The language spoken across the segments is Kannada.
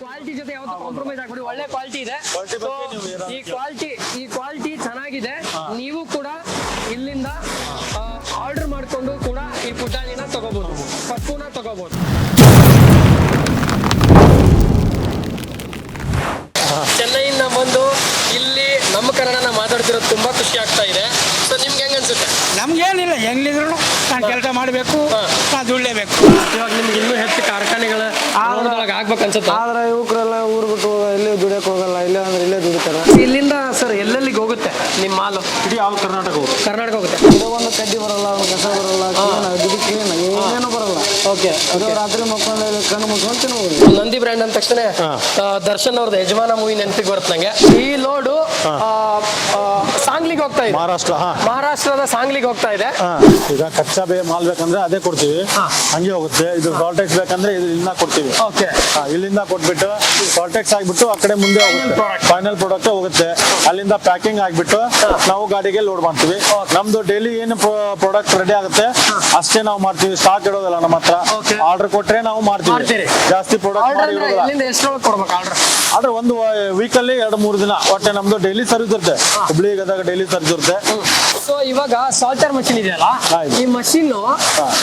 ಕ್ವಾಲಿಟಿ ಜೊತೆ ಯಾವತ್ತೂ ಕಾಂಪ್ರಮೈಸ್ ಆಗ್ಬಿಡಿ. ಒಳ್ಳೆ ಕ್ವಾಲಿಟಿ ಇದೆ. So, ಈ ಕ್ವಾಲಿಟಿ ಈ ಕ್ವಾಲಿಟಿ ಚೆನ್ನಾಗಿದೆ. ನೀವು ಕೂಡ ಇಲ್ಲಿಂದ ಆರ್ಡರ್ ಮಾಡ್ಕೊಂಡು ಕೂಡ ಈ ಪುಟಾಣಿನ ತಗೋಬಹುದು ಪಪ್ಪುನ ತಗೋಬಹುದು ಚೆನ್ನೈಯಿಂದ ಬಂದು ಇಲ್ಲಿ ನಮ್ಮ ಕನ್ನಡನ ಮಾತಾಡ್ತಿರೋದು ತುಂಬಾ ಖುಷಿ ಆಗ್ತಾ ಇದೆ. ಸೊ ನಿಮ್ಗೆ ಹೆಂಗ್ ಅನ್ಸುತ್ತೆ? ನಮ್ಗೇನಿಲ್ಲ ಎಲ್ಲಿದ್ರು ನಾನು ಕೆಲಸ ಮಾಡಬೇಕು ನಾನು ದುಡ್ಲೇಬೇಕು. ಇವಾಗ ನಿಮ್ಗೆ ಇನ್ನೂ ಹೆಚ್ಚು ಕಾರ್ಖಾನೆಗಳ ಆವರಣದೊಳಗೆ ಆಗ್ಬೇಕು ಅನ್ಸುತ್ತೆ? ಆದ್ರೆ ಯುವಕರೆಲ್ಲ ಊರು ಬಿಟ್ಟು ಹೋಗ ಇಲ್ಲೇ ದುಡಿಯಕ್ ಹೋಗಲ್ಲ ಇಲ್ಲ ಅಂದ್ರೆ ಇಲ್ಲೇ ದುಡಿತಾರ. ಇಲ್ಲಿಂದ ಸರ್ ಎಲ್ಲೆಲ್ಲಿಗೆ ಹೋಗುತ್ತೆ? ನಿಮ್ಮ ಮಾಲು? ಇಡೀ ಹಾಲು ಕರ್ನಾಟಕ ಹೋಗುತ್ತೆ. ಕರ್ನಾಟಕ ಹೋಗುತ್ತೆ. ಒಂದು ಕಡ್ಡಿ ಬರಲ್ಲ ಒಂದು ಕಸ ಬರಲ್ಲ ಕ್ಲೀನ್ ಗಿಡ ಕ್ಲೀನ್ ಏನೇನು ಬರಲ್ಲ. ಓಕೆ ಅದು ರಾತ್ರಿ ಮಕ್ಕಳು ಕಣ್ಣು ಮುಚ್ಕೊಂಡು ತಿನ್ಬೋದು. ನಂದಿ ಬ್ರ್ಯಾಂಡ್ ಅಂದ ತಕ್ಷಣ ಆ, ದರ್ಶನ್ ಅವ್ರದ್ದು ಯಜಮಾನ ಮೂವಿ ನೆನಪಿಗೆ ಬರುತ್ತೆ ನಂಗೆ. ಈ ಲೋಡು ಸಾಂಗ್ಲಿಗೆ ಹೋಗ್ತಾ ಇದೆ. ಮಹಾರಾಷ್ಟ್ರ ಹಾ. ಮಹಾರಾಷ್ಟ್ರದ ಸಾಂಗ್ಲಿಗೆ ಹೋಗ್ತಾ ಇದೆ. ಹಾ. ಈಗ ಕಚ್ಚಾ ಬೇ ಮಾಲ್ ಬೇಕಂದ್ರೆ ಅದೇ ಕೊಡ್ತೀವಿ. ಹಾ. ಹಂಗೆ ಹೋಗುತ್ತೆ. ಇದು ಸಾಲ್ಟೆಕ್ಸ್ ಬೇಕಂದ್ರೆ ಇದು ಇಲ್ಲಿಂದ ಕೊಡ್ತೀವಿ. ಓಕೆ. ಹಾ, ಇಲ್ಲಿಂದ ಕೊಟ್ಬಿಟ್ಟು ಸಾಲ್ಟೆಕ್ಸ್ ಆಗ್ಬಿಟ್ಟು ಆ ಕಡೆ ಮುಂದೆ ಹೋಗುತ್ತೆ. ಫೈನಲ್ ಪ್ರಾಡಕ್ಟ್ ಹೋಗುತ್ತೆ. ಅಲ್ಲಿಂದ ಪ್ಯಾಕಿಂಗ್ ಆಗ್ಬಿಟ್ಟು ನಾವು ಗಾಡಿಗೆ ಲೋಡ್ ಮಾಡ್ತೀವಿ. ನಮ್ದು ಡೈಲಿ ಏನು ಪ್ರಾಡಕ್ಟ್ ರೆಡಿ ಆಗುತ್ತೆ ಅಷ್ಟೇ ನಾವು ಮಾಡ್ತೀವಿ. ಸ್ಟಾಕ್ ಇಡೋದಿಲ್ಲ ನಮ್ಮ ಹತ್ರ. ಆರ್ಡರ್ ಕೊಟ್ರೆ ನಾವು ಮಾಡ್ತೀವಿ. ಜಾಸ್ತಿ ಪ್ರಾಡಕ್ಟ್ ಆರ್ಡರ್ ಒಂದು ವೀಕಲ್ಲಿ ಎರಡು ಮೂರು ದಿನ. ಒಟ್ಟೆ ನಮ್ದು ಡೈಲಿ ಸರ್ವಿಸ್ ಇರುತ್ತೆ. ಹುಬ್ಳಿ ಗದಗ ಡೈಲಿ ಸರ್ವಿಸ್ ಇರುತ್ತೆ. ಸೊ ಇವಾಗ ಸಾಲ್ಟರ್ ಮಷಿನ್ ಇದೆಯಲ್ಲ. ಈ ಮಷಿನ್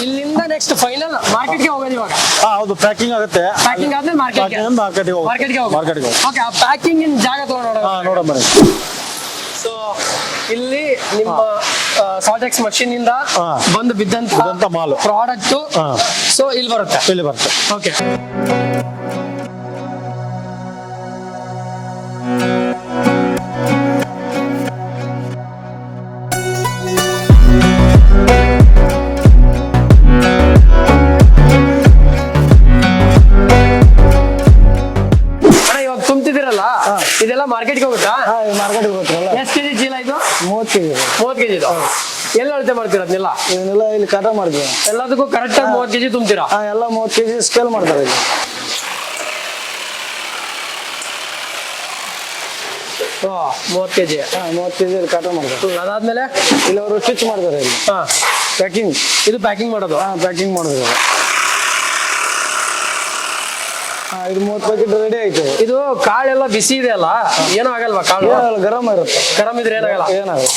ಇಲ್ಲಿಂದ ನೆಕ್ಸ್ಟ್ ಫೈನಲ್ ಮಾರ್ಕೆಟ್ಗೆ ಹೋಗೋದು ಇವಾಗ? ಹೌದು. ಪ್ಯಾಕಿಂಗ್ ಆಗುತ್ತೆ. ಪ್ಯಾಕಿಂಗ್ ಆದ್ಮೇಲೆ ಮಾರ್ಕೆಟ್ಗೆ ಮಾರ್ಕೆಟ್ಗೆ ಹೋಗಿ ಮಾರ್ಕೆಟ್ಗೆ ಹೋಗುತ್ತೆ ಓಕೆ ಆ ಪ್ಯಾಕಿಂಗ್ ಜಾಗ ತಗೊಂಡು ನೋಡೋಣ ಬನ್ನಿ. ಸೊ ಇಲ್ಲಿ ನಿಮ್ಮ ಸಾಲ್ಟೆಕ್ಸ್ ಮಷಿನ್ ಇಂದ. ಬಂದು ಬಿದ್ದಂತ ಮಾಲ್. ಪ್ರಾಡಕ್ಟ್ ಹಾ. ಸೊ ಇಲ್ಲಿ ಬರುತ್ತೆ ಇಲ್ಲಿ ಬರುತ್ತೆ ಓಕೆ ಮೂವತ್ತು ಕೆಜಿ ಮೂವತ್ತು ಕೆಜಿ ಇದು ಎಲ್ಲಿ ಅಳತೆ ಮಾಡ್ತೀರಾ ಅದನ್ನೆಲ್ಲ? ಇವನ್ನೆಲ್ಲ ಇಲ್ಲಿ ಕಟ ಮಾಡ್ತೀವಿ. ಎಲ್ಲದಕ್ಕೂ ಕರೆಕ್ಟ್ ಆಗಿ ಮೂವತ್ತು ಕೆಜಿ ತುಂಬ್ತೀರಾ? ಹಾ ಎಲ್ಲ ಮೂವತ್ತು ಕೆಜಿ ಸ್ಕೇಲ್ ಮಾಡ್ತಾರೆ ಇಲ್ಲಿ. ಮೂವತ್ತು ಕೆಜಿ. ಹಾ ಮೂವತ್ತು ಕೆಜಿ ಇಲ್ಲಿ ಕಟ ಮಾಡ್ತಾರೆ. ಅದಾದ್ಮೇಲೆ? ಇಲ್ಲಿ ಅವರು ಸ್ಟಿಚ್ ಮಾಡ್ತಾರೆ ಇಲ್ಲಿ. ಹಾ. ಪ್ಯಾಕಿಂಗ್ ಇದು ಪ್ಯಾಕಿಂಗ್ ಮಾಡೋದು? ಹಾ ಪ್ಯಾಕಿಂಗ್ ಮಾಡೋದು. ಹಾ ಇದು ಮೂವತ್ತು ಪ್ಯಾಕೆಟ್ ರೆಡಿ ಆಯ್ತು. ಇದು ಕಾಳೆಲ್ಲ ಬಿಸಿ ಇದೆ ಅಲ್ಲ? ಏನೂ ಆಗಲ್ವಾ ಕಾಳು? ಗರಂ ಇರುತ್ತೆ. ಗರಂ ಇದ್ರೆ ಏನಾಗಲ್ಲ? ಏನಾಗಲ್ಲ.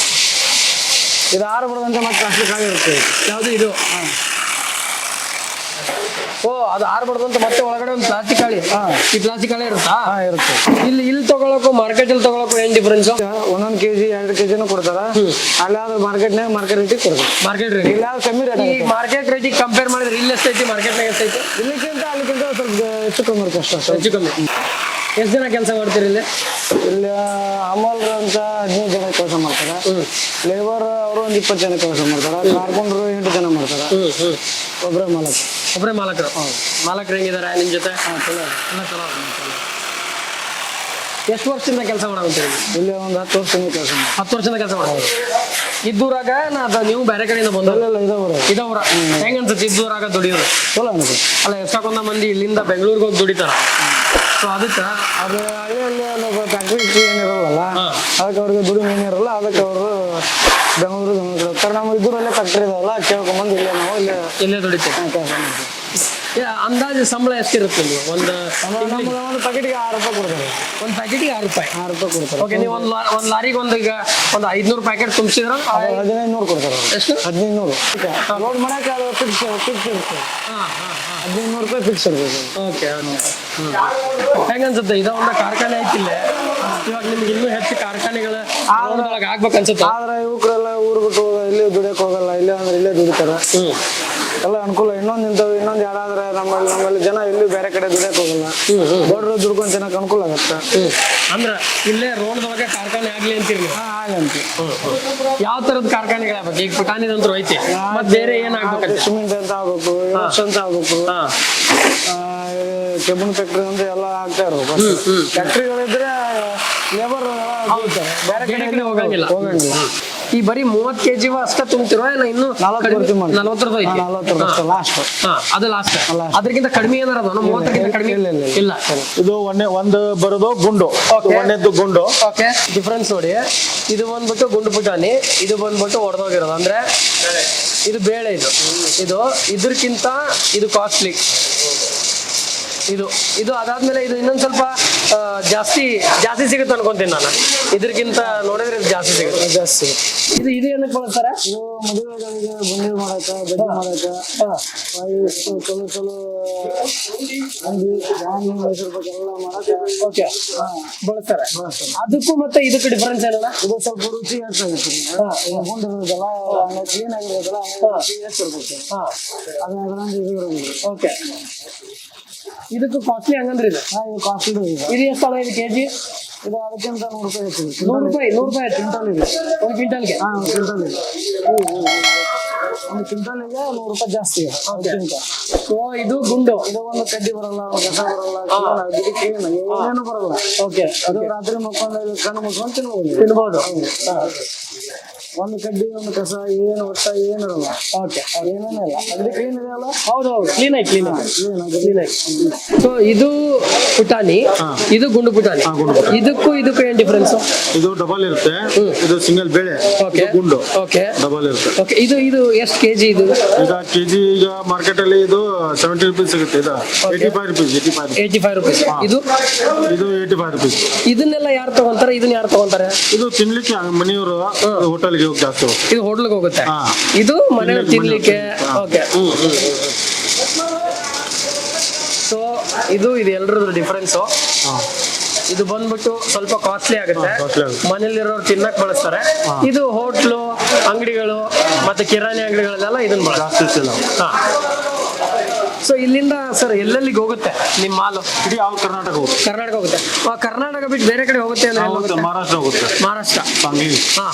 ಇದು ಆರು ಬಿಡದಂತ ಮತ್ತೆ ಪ್ಲಾಸ್ಟಿಕ್ ಆಗಿರುತ್ತೆ ಯಾವುದು ಇದು? ಓ ಅದು ಆರು ಬಿಡದಂತ ಮತ್ತೆ ಒಳಗಡೆ ಒಂದು ಪ್ಲಾಸ್ಟಿಕ್ ಕಾಳಿ ಹಾ. ಈ ಪ್ಲಾಸ್ಟಿಕ್ ಹಾಳೆ ಇರುತ್ತಾ? ಹಾ ಇರುತ್ತೆ. ಇಲ್ಲಿ ಇಲ್ಲಿ ತಗೊಳಕ್ಕೂ ಮಾರ್ಕೆಟ್ ಅಲ್ಲಿ ತಗೊಳಕ್ಕೂ ಏನ್ ಡಿಫ್ರೆನ್ಸ್ ಒಂದೊಂದು ಕೆಜಿ ಎರಡು ಕೆಜಿನೂ ಕೊಡ್ತಾರ. ಅಲ್ಲಾದ್ರೆ ಮಾರ್ಕೆಟ್ನಾಗ ಮಾರ್ಕೆಟ್ ರೇಟಿಗೆ ಕೊಡ್ತಾರೆ ಮಾರ್ಕೆಟ್ ರೇಟ್ ಇಲ್ಲ ಕಮ್ಮಿ ರೇಟ್ ಈ ಮಾರ್ಕೆಟ್ ರೇಟಿಗೆ ಕಂಪೇರ್ ಮಾಡಿದ್ರೆ ಇಲ್ಲಿ ಎಷ್ಟೈತಿ? ಮಾರ್ಕೆಟ್ನಾಗ ಎಷ್ಟೈತಿ? ಇಲ್ಲಿಕ್ಕಿಂತ ಅಲ್ಲಿಕ್ಕಿಂತ ಸ್ವಲ್ಪ ಹೆಚ್ಚು ಕಮ್ಮಿ ಇರುತ್ತೆ ಅಷ್ಟೇ. ಹೆಚ್ಚು ಕಮ್ಮಿ. ಎಷ್ಟು ಜನ ಕೆಲಸ ಮಾಡ್ತೀರಿ ಇಲ್ಲಿ? ಇಲ್ಲಿ ಅಮಲ್ರು ಅಂತ ಹದಿನೈದು ಜನ ಕೆಲಸ ಮಾಡ್ತಾರೆ. ಲೇಬರ್ ಅವರು ಒಂದು ಇಪ್ಪತ್ತು ಜನ ಕೆಲಸ ಮಾಡ್ತಾರೆ. ಕಾರ್ಕೊಂಡ್ರು ಎಂಟು ಜನ ಮಾಡ್ತಾರೆ. ಒಬ್ಬರೇ ಮಾಲಕ ಒಬ್ಬರೇ ಮಾಲಕರು. ಮಾಲಕರು. ಹೆಂಗಿದಾರೆ ನಿಮ್ಮ ಜೊತೆ? ಚಲೋ. ಚಲೋ ಎಷ್ಟು ವರ್ಷದಿಂದ ಕೆಲಸ ಮಾಡಿ ಇಲ್ಲಿ? ಒಂದು ಹತ್ತು ವರ್ಷದಿಂದ ಕೆಲಸ ಮಾಡಿ ಹತ್ತು ವರ್ಷದಿಂದ ಕೆಲಸ ಮಾಡೋದು ಇದ್ದೂರಾಗ ನಾ ಅದ ನೀವು ಬೇರೆ ಕಡೆಯಿಂದ ಬಂದಲ್ಲ ಇದಾವ್ರೆ ಇದವ್ರ ಹೆಂಗ ಅನ್ಸುತ್ತೆ ಇದ್ದೂರಾಗ ದುಡಿಯೋದು? ಚಲೋ ಅನ್ಸುತ್ತೆ. ಅಲ್ಲ ಎಷ್ಟೊಂದ ಮಂದಿ ಇಲ್ಲಿಂದ ಬೆಂಗಳೂರಿಗೆ ಹೋಗಿ ದುಡಿತಾರ? ಸೊ ಅದಕ್ಕೆ ಅದು ಹಳ್ಳಿಯಲ್ಲಿ ಫ್ಯಾಕ್ಟ್ರಿ ಏನು ಇರಲ್ಲ ಅದಕ್ಕೆ ಅವ್ರಿಗೆ ದುಡಿಮೆ ಏನಿರಲ್ಲ ಅದಕ್ಕೆ ಅವರು ಬೆಂಗಳೂರು ಬೆಂಗಳೂರು ಸರ್ ನಮ್ಮ ಇದ್ರಲ್ಲೇ ಫ್ಯಾಕ್ಟ್ರಿ ಇದಾವಲ್ಲ ಕೇಳ್ಕೊಂಬಂದು ಇಲ್ಲೇ ನಾವು ಇಲ್ಲೇ ಇಲ್ಲೇ ದುಡಿತೇವೆ. ಕೆಲಸ ಮಾಡ್ತೀವಿ ಅಂದಾಜು ಸಂಬಳ ಎಷ್ಟಿರುತ್ತೆ ನೀವು ಒಂದು ಒಂದು ಪ್ಯಾಕೆಟ್ಗೆ ಆರು ರೂಪಾಯಿ ಕೊಡ್ತಾರೆ. ಒಂದು ಪ್ಯಾಕೆಟ್ಗೆ ಆರು ರೂಪಾಯಿ? ಆರು ರೂಪಾಯಿ ಕೊಡ್ತಾರೆ. ಓಕೆ ನೀವು ಒಂದು ಒಂದು ಲಾರಿಗೆ ಒಂದು ಈಗ ಒಂದು ಐದ್ನೂರು ಪ್ಯಾಕೆಟ್ ತುಂಬಿಸಿದ್ರ? ಹದಿನೈದು ನೂರು ಕೊಡ್ತಾರೆ ಎಷ್ಟು? ಹದಿನೈದು ನೂರು ಲೋಡ್ ಮಾಡಕ್ಕೆ ಅದು ಫಿಕ್ಸ್ ಫಿಕ್ಸ್ ಇರುತ್ತೆ. ಹದಿನೈದು ನೂರು ರೂಪಾಯಿ ಫಿಕ್ಸ್ ಇರ್ತದೆ. ಓಕೆ ಹೆಂಗನ್ಸುತ್ತೆ ಇದ ಒಂದು ಕಾರ್ಖಾನೆ ಐತಿಲ್ಲ. ಇವಾಗ ನಿಮ್ಗೆ ಇನ್ನೂ ಹೆಚ್ಚು ಕಾರ್ಖಾನೆಗಳ ಆಗ್ಬೇಕನ್ಸುತ್ತೆ ಆಗ್ಬೇಕು ಅನ್ಸುತ್ತೆ. ಆದ್ರೆ ಯುವಕರೆಲ್ಲ ಊರ್ ಬಿಟ್ಟು ಇಲ್ಲಿ ಇಲ್ಲೇ ದುಡಿಯಕ್ ಹೋಗಲ್ಲ ಇಲ್ಲೇ ಅಂದ್ರೆ ಇಲ್ಲೇ ದುಡಿತಾರ. ಎಲ್ಲ ಅನುಕೂಲ. ಇನ್ನೊಂದ್ ನಿಂತವು ಇನ್ನೊಂದು ಯಾರಾದ್ರೆ ನಮ್ಮಲ್ಲಿ ನಮ್ಮಲ್ಲಿ ಜನ ಇಲ್ಲಿ ಬೇರೆ ಕಡೆ ದುಡಿಯಕ್ ಹೋಗಲ್ಲ. ದೊಡ್ಡ ದುಡ್ಕೊಂಡ್ ತಿನ್ನಕ್ ಅನುಕೂಲ ಆಗತ್ತೆ. ಅಂದ್ರ ಇಲ್ಲೇ ರೋಡ್ ಒಳಗೆ ಕಾರ್ಖಾನೆ ಆಗ್ಲಿ ಅಂತೀರಿ ಹಾ ಹಾಗಂತ ಯಾವ ತರದ ಕಾರ್ಖಾನೆಗಳ ಈಗ ಪುಟಾಣಿದಂತೂ ಐತಿ. ಮತ್ತೆ ಬೇರೆ ಏನಾಗ್ಬೇಕು ಸಿಮೆಂಟ್ ಅಂತ ಆಗ್ಬೇಕು ಅಂತ ಆಗ್ಬೇಕು. ಕೆಬ್ಬನ್ ಫ್ಯಾಕ್ಟ್ರಿ ಅಂತ ಎಲ್ಲ ಆಗ್ತಾ ಇರ್ಬೇಕು ಫ್ಯಾಕ್ಟ್ರಿಗಳಿದ್ರೆ ಲೇಬರ್ ಬೇರೆ ಬೇರೆ ಕಡೆ ಕಡೆ ಹೋಗಂಗಿಲ್ಲ. ಹೋಗಂಗಿಲ್ಲ. ಈ ಬರೀ ಮೂವತ್ ಕೆಜಿ ಅಷ್ಟೇ ತುಂಬ್ತಿರೋ? ಏನ ಇನ್ನು. ನಲವತ್ತರದ್ದು ಐತಿ ನಲ್ವತ್ತು ಲಾಸ್ಟ್ ಹಾ ಅದು ಲಾಸ್ಟ್. ಅದಕ್ಕಿಂತ ಕಡಿಮೆ ಏನಾರ ಅದ ಮೂವತ್ತಕ್ಕಿಂತ ಕಡಿಮೆ ಇಲ್ಲ, ಇಲ್ಲ, ಇಲ್ಲ. ಇದು ಒಂದೇ ಒಂದು ಬರೋದು ಗುಂಡು. ಒಂದೇದು ಒಂದೇದ್ದು ಗುಂಡು. ಓಕೆ ಡಿಫ್ರೆನ್ಸ್ ನೋಡಿ. ಇದು ಬಂದ್ಬಿಟ್ಟು ಗುಂಡು ಪುಟಾಣಿ ಇದು ಬಂದ್ಬಿಟ್ಟು ಒಡೆದೋಗಿರೋದು. ಅಂದ್ರೆ ಇದು ಬೇಳೆ ಇದು. ಇದು ಇದಕ್ಕಿಂತ ಇದು ಕಾಸ್ಟ್ಲಿ ಇದು ಇದು ಅದಾದ್ಮೇಲೆ ಇದು ಇನ್ನೊಂದ್ ಸ್ವಲ್ಪ ಜಾಸ್ತಿ ಜಾಸ್ತಿ ಸಿಗುತ್ತೆ ಅನ್ಕೊಂತೀನಿ ನಾನು. ಇದ್ರಕ್ಕಿಂತ ನೋಡಿದ್ರೆ ಇದು ಜಾಸ್ತಿ ಸಿಗುತ್ತೆ. ಜಾಸ್ತಿ. ಇದು ಇದು ಏನಕ್ಕೆ ಬಳಸ್ತಾರೆ? ಇದು ಮದುವೆಗಳಿಗೆ ಬುಂಡಿ ಮಾಡಕ ಗಡ್ಡೆ ಮಾಡಕ ಚಲೋ ಚಲೋ ಅಂಗಿ ಧಾನ್ಯ ಮೈಸೂರು ಬಗ್ಗೆ ಎಲ್ಲ ಮಾಡಕ. ಓಕೆ. ಬಳಸ್ತಾರೆ. ಅದಕ್ಕೂ ಮತ್ತೆ ಇದಕ್ಕೆ ಡಿಫರೆನ್ಸ್ ಏನಲ್ಲ ಇದು ಸ್ವಲ್ಪ ರುಚಿ ಹೆಚ್ಚಾಗುತ್ತೆ ಗುಂಡ್ ಇರೋದಲ್ಲ ಕ್ಲೀನ್ ಆಗಿರೋದಲ್ಲ ಹೆಚ್ಚಿರ್ಬೇಕು ಅದು ಇದು ಇರೋದಿಲ್ಲ. ಓಕೆ. ಇದಕ್ಕೂ ಕಾಸ್ಟ್ಲಿ ಹಂಗಂದ್ರೆ ಇದು ಹಾ ಇದು ಕಾಸ್ಟ್ಲಿ ಇದೆ ಇದು ಎಷ್ಟು ಐದು ಇದು ಕೆಜಿ ಇದು ಅದಕ್ಕಿಂತ ನೂರು ರೂಪಾಯಿ ಹೆಚ್ಚು ನೂರು ರೂಪಾಯಿ ನೂರು ರೂಪಾಯಿ ಕ್ವಿಂಟಲ್ ಇದೆ. ಒಂದು ಕ್ವಿಂಟಲ್ಗೆ? ಹಾಂ ಒಂದು ಕ್ವಿಂಟಲ್ ಇದೆ. ಒಂದು ಕ್ವಿಂಟಲ್ಗೆ ನೂರು ರೂಪಾಯಿ ಜಾಸ್ತಿ ಸೊ ಇದು ಗುಂಡು. ಇದು ಒಂದು ಕಡ್ಡಿ ಬರಲ್ಲ ಕಸ ಬರಲ್ಲ ಏನೇನು ಬರಲ್ಲ. ಓಕೆ ಅದು ರಾತ್ರಿ ಮುಕ್ಕೊಂಡು ಕಣ್ಣು ಮುಚ್ಕೊಂಡು ತಿನ್ಬೋದು. ತಿನ್ಬೋದು. ಒಂದು ಕಡ್ಡಿ ಒಂದು ಕಸ ಏನು ಒಟ್ಟ ಏನಿರಲ್ಲ ಓಕೆ ಏನೇನೂ ಇಲ್ಲ. ಅಲ್ಲಿ ಕ್ಲೀನ್ ಇದೆಯಲ್ಲ ಹೌದು ಹೌದು. ಕ್ಲೀನ್ ಆಯ್ತು ಕ್ಲೀನ್ ಆಯ್ತು. ಕ್ಲೀನ್ ಆಯ್ತು. ಸೊ ಇದು ಪುಟಾಣಿ. ಇದು ಗುಂಡು ಪುಟಾಣಿ. ಇದಕ್ಕೂ ಇದಕ್ಕೂ ಏನ್ ಡಿಫ್ರೆನ್ಸ್ ಇದು ಡಬಲ್ ಇರುತ್ತೆ. ಇದು ಸಿಂಗಲ್ ಬೇಳೆ. ಓಕೆ ಗುಂಡು. ಓಕೆ ಡಬಲ್ ಇರುತ್ತೆ. ಓಕೆ ಇದು ಇದು ಎಷ್ಟು ಕೆಜಿ ಇದು? ಈಗ ಕೆಜಿ ಈಗ ಮಾರ್ಕೆಟ್ ಅಲ್ಲಿ ಇದು ಸೆವೆಂಟಿ ರುಪೀಸ್ ಸಿಗುತ್ತೆ ಇದು. Eighty five rupees eighty five eighty five rupees ಇದು? ಇದು ಏಯ್ಟಿ ಫೈವ್ ರುಪೀಸ್ ಇದನ್ನೆಲ್ಲ ಯಾರು ತಗೊಂತಾರೆ? ಇದನ್ನ ಯಾರು ತಗೊಂತಾರೆ? ಇದು ತಿನ್ಲಿಕ್ಕೆ ಮನೆಯವರು ಹೋಟೆಲ್ಗೆ ಹೋಗಿ ಜಾಸ್ತಿ. ಇದು ಹೋಟ್ಲಿಗೆ ಹೋಗುತ್ತೆ? ಹಾ. ಇದು ಮನೆಯಲ್ಲಿ ತಿನ್ಲಿಕ್ಕೆ? ಹಾ. ಓಕೆ ಸೊ ಇದು ಇದು ಎಲ್ಲರದ್ದು ಡಿಫ್ರೆನ್ಸು ಹಾ. ಇದು ಬಂದ್ಬಿಟ್ಟು ಸ್ವಲ್ಪ ಕಾಸ್ಟ್ಲಿ ಆಗುತ್ತೆ. ಹಾ, costly ಆಗುತ್ತೆ. ಮನೇಲಿರೋರು ತಿನ್ನಕ್ ಬಳಸ್ತಾರೆ. ಇದು ಹೋಟ್ಲು ಅಂಗಡಿಗಳು ಮತ್ತೆ ಕಿರಾಣಿ ಅಂಗಡಿಗಳಲ್ಲೆಲ್ಲ ಇದನ್ನ ಬಳಸ್ತಾರೆ. ಜಾಸ್ತಿ ಸಿಲ್ಲ ಸೊ ಇಲ್ಲಿಂದ ಸರ್ ಎಲ್ಲೆಲ್ಲಿಗೆ ಹೋಗುತ್ತೆ ನಿಮ್ಮ ಮಾಲು? ಇಡೀ ಆಲ್ ಕರ್ನಾಟಕ ಹೋಗುತ್ತೆ. ಕರ್ನಾಟಕ ಹೋಗುತ್ತೆ. ಆ, ಕರ್ನಾಟಕ ಬಿಟ್ಟು ಬೇರೆ ಕಡೆ ಹೋಗುತ್ತೆ ಅಂದ್ರೆ ಎಲ್ಲಿ ಹೋಗುತ್ತೆ. ಹೋಗುತ್ತೆ? ಮಹಾರಾಷ್ಟ್ರ ಹೋಗುತ್ತೆ. ಮಹಾರಾಷ್ಟ್ರ. ಸಂಗೀಲಿ. ಹಾ.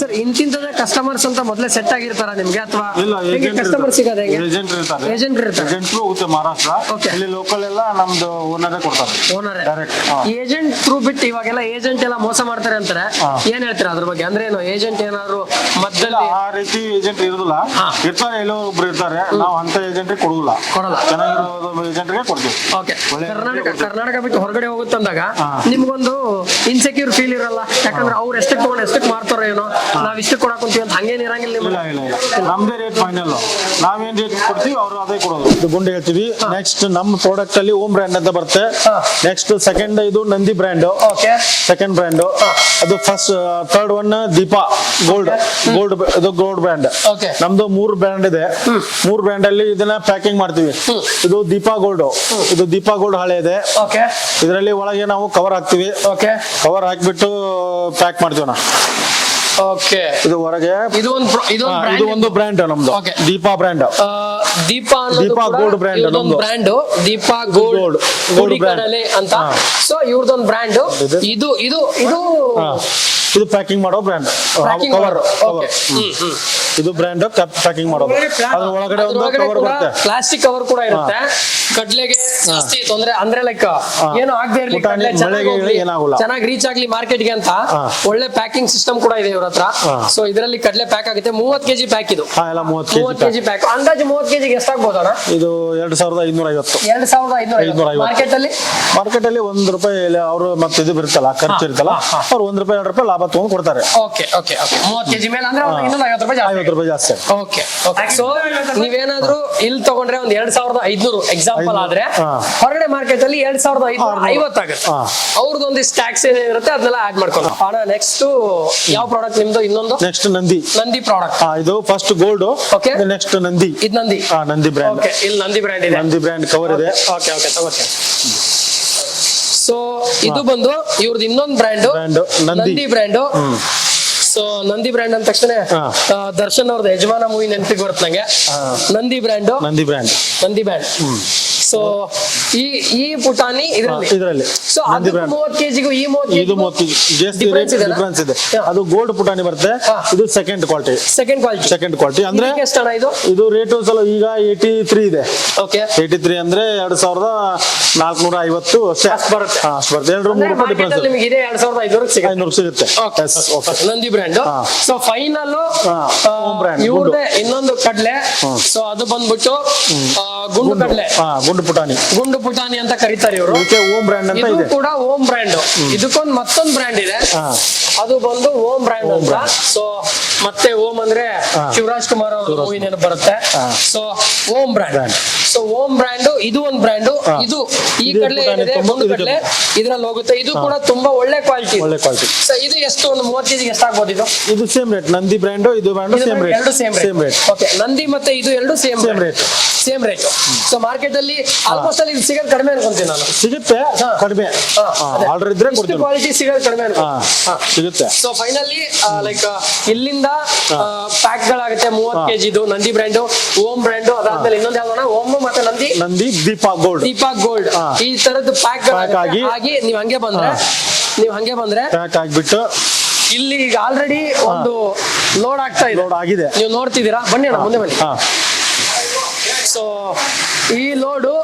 ಸರ್ ಇಂತಿಂತದ ಕಸ್ಟಮರ್ಸ್ ಅಂತ ಮೊದಲೇ ಸೆಟ್ ಆಗಿರ್ತಾರ ನಿಮ್ಗೆ ಅಥವಾ ಇಲ್ಲ ಕಸ್ಟಮರ್ ಸಿಗೋದು ಹೆಂಗೆ? ಏಜೆಂಟ್ ಇರ್ತಾರೆ. ಏಜೆಂಟ್ ಇರ್ತಾರೆ. ಏಜೆಂಟ್ ಉತ್ತೆ ಮಹಾರಾಷ್ಟ್ರ. Okay. ಇಲ್ಲಿ ಲೋಕಲ್ ಎಲ್ಲ ನಮ್ದು ಓನರೇ ಕೊಡ್ತಾರೆ. ಓನರ್ ಡೈರೆಕ್ಟ್ ಹಾ. ಏಜೆಂಟ್ ಥ್ರೂ ಬಿಟ್ಟು ಇವಾಗೆಲ್ಲ ಏಜೆಂಟ್ ಎಲ್ಲ ಮೋಸ ಮಾಡ್ತಾರೆ ಅಂತಾರೆ. ಹಾ. ಏನ್ ಹೇಳ್ತೀರಾ ಅದ್ರ ಬಗ್ಗೆ? ಅಂದ್ರೆ ಏನು ಏಜೆಂಟ್ ಏನಾದ್ರು ಇಲ್ಲ ಮಧ್ಯದಲ್ಲಿ ಆ ರೀತಿ ಏಜೆಂಟ್ ಇರೋದಿಲ್ಲ. ಹಾ. ಇರ್ತಾರೆ ಎಲ್ಲೋ ಒಬ್ರು ಇರ್ತಾರೆ. ನಾವು ಅಂತ ಏಜೆಂಟ್ ಕೊಡುದಿಲ್ಲ. ಕೊಡಲ್ಲ. ಚೆನ್ನಾಗಿರೋ ಏಜೆಂಟ್ಗೆ ಕೊಡ್ತೀವಿ. ಓಕೆ ಒಳ್ಳೆ ಕರ್ನಾಟಕ ಕರ್ನಾಟಕ ಬಿಟ್ಟು ಹೊರಗಡೆ ಹೋಗುತ್ತೆ ಅಂದಾಗ ಹಾ. ನಿಮ್ಗೊಂದು ಇನ್ಸೆಕ್ಯೂರ್ ಫೀಲ್ ಇರಲ್ಲ. ಯಾಕಂದ್ರೆ ಅವ್ರು ಎಷ್ಟಕ್ಕೆ ತಗೊಂಡು ಎಷ್ಟಕ್ಕೆ ಮಾಡ್ತಾರೋ ಏನೋ ನಾವ್ ಇಷ್ಟು ಕೊಡಕ್ ಕುಂತೀವಿ ಅಂತ ಹಂಗೇನ್ ಇರಂಗಿಲ್ಲ ಇಲ್ಲ ನಿಮ್ಗೆ. ಇಲ್ಲ ಇಲ್ಲ ನಮ್ದೇ ರೇಟ್ ಫೈನಲ್ ನಾವೇನ್ ರೇಟ್ ಕೊಡ್ತೀವಿ ಅವರು ಅದೇ ಕೊಡೋದು. ಇದು ಗುಂಡು ಹೇಳ್ತೀವಿ. ನೆಕ್ಸ್ಟ್ ನಮ್ಮ ಪ್ರಾಡಕ್ಟ್ ಅಲ್ಲಿ ಓಮ್ ಬ್ರ್ಯಾಂಡ್ ಅಂತ ಬರುತ್ತೆ. ಹಾ. ನೆಕ್ಸ್ಟ್ ಸೆಕೆಂಡ್ ಇದು Nandi brand okay second brand ಅದು first third one Deepa. Gold gold ಇದು ಗೋಲ್ಡ್ ಬ್ರ್ಯಾಂಡ್ Okay. ನಮ್ದು ಮೂರು ಬ್ರ್ಯಾಂಡ್ ಇದೆ. ಮೂರು ಬ್ರ್ಯಾಂಡ್ ಅಲ್ಲಿ ಇದನ್ನ ಪ್ಯಾಕಿಂಗ್ ಮಾಡ್ತೀವಿ. ಇದು ದೀಪಾ ಗೋಲ್ಡ್ ಇದು ದೀಪಾ ಗೋಲ್ಡ್ ಹಳೆ ಇದೆ. ಓಕೆ ಇದರಲ್ಲಿ ಒಳಗೆ ನಾವು ಕವರ್ ಹಾಕ್ತಿವಿ. ಓಕೆ ಕವರ್ ಹಾಕ್ಬಿಟ್ಟು ಪ್ಯಾಕ್ ಮಾಡ್ತೀವಿ ಓಕೆ ಇದು ಹೊರಗೆ? ಇದು ಒಂದು ಇದು ಒಂದು ಬ್ರ್ಯಾಂಡ್ ನಮ್ದು. Okay Deepa brand Deepa Deepa gold brand ಒಂದು ನಮ್ದು. Brand Deepa gold gold brand. ಅಂತ. ಸೊ ಇವ್ರದೊಂದು ಬ್ರ್ಯಾಂಡ್ ಇದು? ಇದು ಇದು ಇದು ಪ್ಯಾಕಿಂಗ್ ಮಾಡೋ ಬ್ರ್ಯಾಂಡ್ ಕವರ್. ಇದು ಬ್ರ್ಯಾಂಡ್ ಪ್ಯಾಕಿಂಗ್ ಮಾಡೋದು. ಅದ್ರ ಒಳಗಡೆ ಒಂದು ಕವರ್ ಬರುತ್ತೆ. ಪ್ಲಾಸ್ಟಿಕ್ ಕವರ್ ಕೂಡ ಇರುತ್ತೆ. ಕಡ್ಲೆಗೆ ಜಾಸ್ತಿ ತೊಂದ್ರೆ ಅಂದ್ರೆ ಲೈಕ್ ಏನು ಆಗದೆ ಇರ್ಲಿ ಕಡ್ಲೆ ಚೆನ್ನಾಗ್ ಹೋಗ್ಲಿ, ಏನಾಗಲ್ಲ. ಚೆನ್ನಾಗ್ ರೀಚ್ ಆಗ್ಲಿ ಮಾರ್ಕೆಟ್ಗೆ ಅಂತ ಹಾ. ಒಳ್ಳೆ ಪ್ಯಾಕಿಂಗ್ ಸಿಸ್ಟಮ್ ಕೂಡ ಇದೆ ಇವ್ರ ಹತ್ರ. ಹಾ. ಸೊ ಇದರಲ್ಲಿ ಕಡ್ಲೆ ಪ್ಯಾಕ್ ಆಗುತ್ತೆ. ಮೂವತ್ ಕೆಜಿ ಪ್ಯಾಕ್ ಇದು. ಹಾ ಎಲ್ಲ ಮೂವತ್ತು ಮೂವತ್ ಕೆಜಿ ಕೆಜಿ ಪ್ಯಾಕ್ ಅಂದಾಜು ಮೂವತ್ ಕೆಜಿಗೆ ಎಷ್ಟಾಗ್ಬೋದಣ್ಣ ಇದು ಎರಡ್ ಸಾವಿರದ ಐನೂರ ಐವತ್ತು ಎರಡ್ ಸಾವಿರದ ಐನೂರ ಐನೂರ ಐವತ್ತು. ಮಾರ್ಕೆಟ್ ಅಲ್ಲಿ ಮಾರ್ಕೆಟ್ ಅಲ್ಲಿ ಒಂದ್ ರೂಪಾಯಿ ಅವರು ಮತ್ತೆ ಇದು ಬರುತ್ತಲ್ಲ ಖರ್ಚು ಇರುತ್ತಲ್ಲ ಅವ್ರು ಒಂದ್ ರೂಪಾಯಿ ಎರಡು ರೂಪಾಯಿ ಲಾಭ ತಗೊಂಡು ಕೊಡ್ತಾರೆ. ಓಕೆ ಓಕೆ ಓಕೆ ಮೂವತ್ ಕೆಜಿ ಮೇಲೆ ಅಂದ್ರೆ ಅವ್ರಿಗೆ ಇನ್ನೊಂದು ಐವತ್ತು ರೂಪಾಯಿ ಜಾಸ್ತಿ ಐವತ್ತು ರೂಪಾಯಿ ಜಾಸ್ತಿ ಓಕೆ ಓಕೆ ಸೊ ನೀವೇನಾದ್ರೂ ಇಲ್ಲಿ ತಗೊಂಡ್ರೆ ಒಂದ್ ಎರಡ್ ಸಾವಿರದ ಐದ್ನೂರು ಎಕ್ಸಾಂಪಲ್ ಆದ್ರೆ ಹೊರಗಡೆ ಮಾರ್ಕೆಟ್ ಅಲ್ಲಿ ಎರಡ್ ಸಾವಿರದ. ಐವತ್ತಾಗುತ್ತೆ. ಹಾ. ಅವ್ರದ್ದು ಒಂದಿಷ್ಟು ಟ್ಯಾಕ್ಸ್ ಏನಿರುತ್ತೆ ಅದನ್ನೆಲ್ಲ ಆಡ್ ಮಾಡ್ಕೊಂಡು ಹಣ ನೆಕ್ಸ್ಟ್ ಯಾವ ಪ್ರಾಡಕ್ಟ್ ನಿಮ್ದು? ಇನ್ನೊಂದು? ನೆಕ್ಸ್ಟ್ ನಂದಿ. ನಂದಿ ಪ್ರಾಡಕ್ಟ್ ಇದು first gold okay next Nandi. ಇದು ನಂದಿ. ನಂದಿ ಬ್ರ್ಯಾಂಡ್ ಓಕೆ ಇಲ್ಲಿ ನಂದಿ ಬ್ರ್ಯಾಂಡ್ ಇದೆ. ನಂದಿ ಬ್ರ್ಯಾಂಡ್ ಕವರ್ ಇದೆ. ಓಕೆ ಓಕೆ ತಗೋತೀನಿ. ಸೊ ಇದು ಬಂದು ಇವ್ರದ್ದು ಇನ್ನೊಂದು brand Nandi. Brand so Nandi brand ಅಂದ ತಕ್ಷಣ ದರ್ಶನ್ ಅವ್ರದ್ದು ಯಜಮಾನ ಮೂವಿ ನೆನಪಿಗೆ ಬರುತ್ತೆ ನಂಗೆ. Nandi brand Nandi brand Nandi brand so ಈ ಈ ಪುಟಾಣಿ ಇದರಲ್ಲಿ. ಇದರಲ್ಲಿ. ಸೊ ಅದು ಬ್ರ್ಯಾಂಡ್ ಮೂವತ್ ಕೆಜಿಗೂ ಈ ಇದು ಮೂವತ್ತು ಜಾಸ್ತಿ ರೇಟ್ ಡಿಫ್ರೆನ್ಸ್ ಇದೆ. ಅದು ಗೋಲ್ಡ್ ಪುಟಾಣಿ ಬರುತ್ತೆ. ಹಾ. ಇದು second quality second quality second quality ಅಂದ್ರೆ ಎಷ್ಟು ಅಣ್ಣ ಇದು? ಇದು ರೇಟು ಸ್ವಲ್ಪ ಈಗ ಏಯ್ಟಿ ತ್ರೀ ಇದೆ. ಓಕೆ ಏಯ್ಟಿ ತ್ರೀ ಅಂದ್ರೆ ಎರಡ್ ಸಾವಿರದ ನಾಲ್ಕುನೂರ ಐವತ್ತು ಅಷ್ಟೇ. ಅಷ್ಟ್ ಬರುತ್ತೆ. ಹಾ, ಅಷ್ಟು ಬರುತ್ತೆ. ಎರಡು ಮೂರು ರೂಪಾಯಿ ಡಿಫ್ರೆನ್ಸ್ ನಿಮಗೆ ಇದೆ ಎರಡ್ ಸಾವಿರದ ಐನೂರಕ್ಕೆ ಸಿಗುತ್ತೆ. ಐನೂರು ಸಿಗುತ್ತೆ. Yes, okay. ನಂದಿ ಬ್ರ್ಯಾಂಡ್ ಹಾ. ಸೊ ಫೈನಲ್ ಹಾ, own brand, ಇವ್ರದೇ ಇನ್ನೊಂದು ಕಡಲೆ. ಸೊ ಅದು ಬಂದ್ಬಿಟ್ಟು ಆ, ಗುಂಡು ಕಡಲೆ. ಹಾ ಗುಂಡು ಪುಟಾಣಿ. ಗುಂಡು ಪುಟಾಣಿ ಅಂತ ಕರೀತಾರೆ ಇವರು. ಇದಕ್ಕೆ ಓಮ್ ಬ್ರ್ಯಾಂಡ್ ಅಂತ ಇದು ಇದೆ. ಕೂಡ ಓಮ್ ಬ್ರ್ಯಾಂಡ್. ಇದಕ್ಕೊಂದು ಮತ್ತೊಂದು ಬ್ರ್ಯಾಂಡ್ ಇದೆ. ಹಾ. ಅದು ಬಂದು ಓಮ್ ಬ್ರ್ಯಾಂಡ್ ಅಂತ. ಸೊ ಮತ್ತೆ ಓಮ್ ಅಂದ್ರೆ. ಶಿವರಾಜ್ ಕುಮಾರ್ ಅವರ ಮೂವಿ ನೆನಪು ಬರುತ್ತೆ. So Om brand. So Om brand ಇದು ಒಂದು ಬ್ರ್ಯಾಂಡ್ ಇದು ಈ ಕಡಲೆ ಏನಿದೆ ಕಡಲೆ ಇದ್ರಲ್ಲಿ ಹೋಗುತ್ತೆ. ಇದು ಕೂಡ ತುಂಬಾ ಒಳ್ಳೆ ಕ್ವಾಲಿಟಿ ಒಳ್ಳೆ ಕ್ವಾಲಿಟಿ ಸೊ ಇದು ಎಷ್ಟು? ಒಂದು ಮೂವತ್ತು ಕೆಜಿಗೆ ಎಷ್ಟಾಗ್ಬೋದು ಇದು? ಇದು ಸೇಮ್ ರೇಟ್ ನಂದಿ ಬ್ರ್ಯಾಂಡ್ ಇದು ಬ್ರ್ಯಾಂಡ್ ಸೇಮ್ ರೇಟ್ ಎರಡು same same rate okay Nandi ಮತ್ತೆ ಇದು ಎರಡು same same rate same rate so market ಅಲ್ಲಿ ಆಲ್ಮೋಸ್ಟ್ ಅಲ್ಲಿ ಸಿಗೋದು ಕಡಿಮೆ ಅನ್ಕೊಂತೀನಿ ನಾನು. ಸಿಗುತ್ತೆ. ಕಡಿಮೆ. ಆರ್ಡರ್ ಇದ್ರೆ ಕ್ವಾಲಿಟಿ ಸಿಗೋದು ಕಡಿಮೆ ಸಿಗುತ್ತೆ. ಸೊ ಫೈನಲಿ ಲೈಕ್ ಇಲ್ಲಿಂದ ಪ್ಯಾಕ್ ಗಳಾಗುತ್ತೆ ಮೂವತ್ತು ಕೆಜಿ ಕೆಜಿದು ನಂದಿ ಬ್ರ್ಯಾಂಡು ಓಮ್ ಬ್ರ್ಯಾಂಡು ಅದಾದ್ಮೇಲೆ ಇನ್ನೊಂದು ಯಾವ್ದಣ್ಣ ಓಮ್ ಮತ್ತೆ ನಂದಿ? ನಂದಿ ದೀಪ ಗೋಲ್ಡ್. ದೀಪ ಗೋಲ್ಡ್. ಈ ತರದ್ದು ಪ್ಯಾಕ್ ಆಗಿ- ಆಗಿ ನೀವ್ ಹಂಗೆ ಬಂದ್ರೆ. ನೀವ್ ಹಂಗೆ ಬಂದ್ರೆ ಪ್ಯಾಕ್ ಆಗಿಬಿಟ್ಟು. ಇಲ್ಲಿ ಈಗ ಆಲ್ರೆಡಿ ಒಂದು ಲೋಡ್ ಆಗ್ತಾ ಇದೆ. ಲೋಡ್ ಆಗಿದೆ. ನೀವು ನೋಡ್ತಿದ್ದೀರಾ? ಬನ್ನಿ ಅಣ್ಣ ಮುಂದೆ ಬನ್ನಿ. ಸೊ ಈ ಲೋಡು.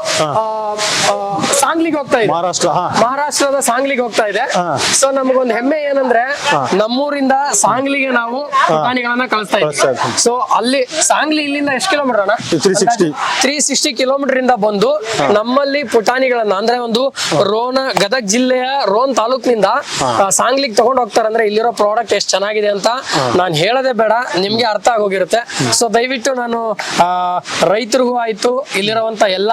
ಸಾಂಗ್ಲಿಗೆ ಹೋಗ್ತಾ ಇದೆ. ಮಹಾರಾಷ್ಟ್ರ ಮಹಾರಾಷ್ಟ್ರದ ಸಾಂಗ್ಲಿಗೆ ಹೋಗ್ತಾ ಇದೆ. ಸೊ ನಮಗೊಂದು ಹೆಮ್ಮೆ ಏನಂದ್ರೆ. ನಮ್ಮೂರಿಂದ ಸಾಂಗ್ಲಿಗೆ ನಾವು ಪ್ರಾಣಿಗಳನ್ನ ಕಳಿಸ್ತಾ ಇದ್ದೀವಿ. ಸೊ ಅಲ್ಲಿ ಸಾಂಗ್ಲಿ ಇಲ್ಲಿಂದ ಎಷ್ಟು ಕಿಲೋಮೀಟರ್ ಅಣ್ಣ? 360. ತ್ರೀ ಸಿಕ್ಸ್ಟಿ ಕಿಲೋಮೀಟರ್ ಇಂದ ಬಂದು ನಮ್ಮಲ್ಲಿ ಪುಟಾಣಿಗಳನ್ನ ಅಂದ್ರೆ ಒಂದು ರೋಣ ಗದಗ್ ಜಿಲ್ಲೆಯ ರೋನ್ ತಾಲೂಕಿನಿಂದ ಸಾಂಗ್ಲಿಗೆ ತಗೊಂಡ್ ಹೋಗ್ತಾರೆ. ಅಂದ್ರೆ ಇಲ್ಲಿರೋ ಪ್ರಾಡಕ್ಟ್ ಎಷ್ಟು ಚೆನ್ನಾಗಿದೆ ಅಂತ ನಾನು ಹೇಳದೆ ಬೇಡ. ನಿಮ್ಗೆ ಅರ್ಥ ಆಗೋಗಿರುತ್ತೆ. ಸೊ ದಯವಿಟ್ಟು ನಾನು ರೈತರಿಗೂ ಆಯ್ತು. ಇಲ್ಲಿರುವಂತ ಎಲ್ಲ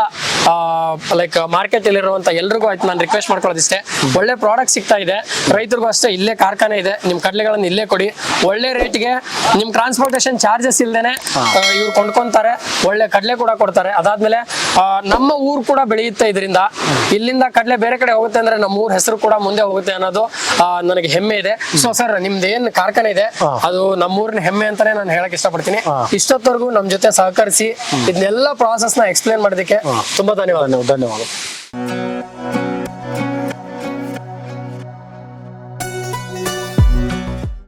ಲೈಕ್ ಮಾರ್ಕೆಟ್ ಅಲ್ಲಿ ಇರುವಂತ ಎಲ್ರಿಗೂ ಆಯ್ತು. ನಾನು ರಿಕ್ವೆಸ್ಟ್ ಮಾಡ್ಕೊಳ್ಳೋದಿಷ್ಟೇ. ಒಳ್ಳೆ ಪ್ರಾಡಕ್ಟ್ ಸಿಗ್ತಾ ಇದೆ. ರೈತರಿಗೂ ಅಷ್ಟೇ ಇಲ್ಲೇ ಕಾರ್ಖಾನೆ ಇದೆ. ನಿಮ್ ಕಡ್ಲೆಗಳನ್ನ ಇಲ್ಲೇ ಕೊಡಿ. ಒಳ್ಳೆ ರೇಟ್ಗೆ ನಿಮ್ ಟ್ರಾನ್ಸ್ಪೋರ್ಟೇಷನ್ ಚಾರ್ಜಸ್ ಇಲ್ದೇನೆ ಇವ್ರು ಕೊಂಡ್ಕೊಂತಾರೆ. ಒಳ್ಳೆ ಕಡಲೆ ಕೂಡ ಕೊಡ್ತಾರೆ. ಅದಾದ್ಮೇಲೆ ನಮ್ಮ ಊರು ಕೂಡ ಬೆಳೆಯುತ್ತೆ ಇದರಿಂದ. ಇಲ್ಲಿಂದ ಕಡಲೆ ಬೇರೆ ಕಡೆ ಹೋಗುತ್ತೆ ಅಂದ್ರೆ ನಮ್ಮ ಊರ್ ಹೆಸರು ಕೂಡ ಮುಂದೆ ಹೋಗುತ್ತೆ ಅನ್ನೋದು ನನಗೆ ಹೆಮ್ಮೆ ಇದೆ. ಸೊ ಸರ್ ನಿಮ್ದು ಏನ್ ಕಾರ್ಖಾನೆ ಇದೆ ಅದು ಅದು ನಮ್ಮೂರಿನ ಹೆಮ್ಮೆ ಅಂತಾನೆ ನಾನು ಹೇಳಕ್ ಇಷ್ಟಪಡ್ತೀನಿ. ಇಷ್ಟೊತ್ತವರೆಗೂ ನಮ್ ಜೊತೆ ಸಹಕರಿಸಿ ಇದನ್ನೆಲ್ಲ ಪ್ರಾಸೆಸ್ನ ಎಕ್ಸ್ಪ್ಲೇನ್ ಮಾಡೋದಕ್ಕೆ ತುಂಬಾ ತುಂಬ ಧನ್ಯವಾದ ಧನ್ಯವಾದ